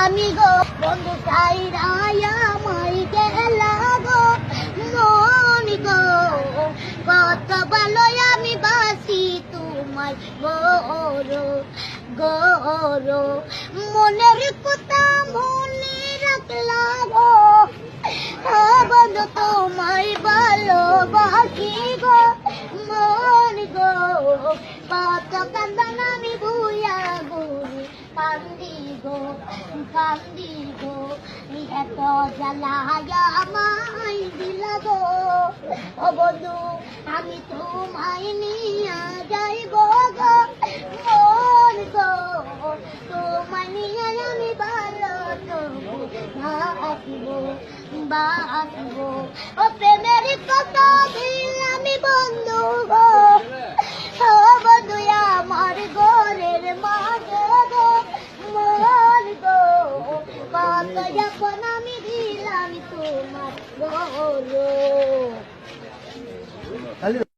আমি গো বন্ধু চাই মাই গেলা গো। গো, কত ভালো আমি বাসি তোমায় গৌর গৌর। মনের কথা মনে রাখলা গো। বন্ধু তোমায় ভালোবাসি গো। মন গো, কত কান্দন আমি গো কান্দি গো এত জ্বালায়া আমায় দিলা গো। বন্ধু, আমি তোমায় নিয়ে যাইব গো, মন গো। তোমায় নিয়ে আমি ভালো তবু বাসিব বাসিব ও প্রেমের কত কত যখন আমি দিলাম তোমার গো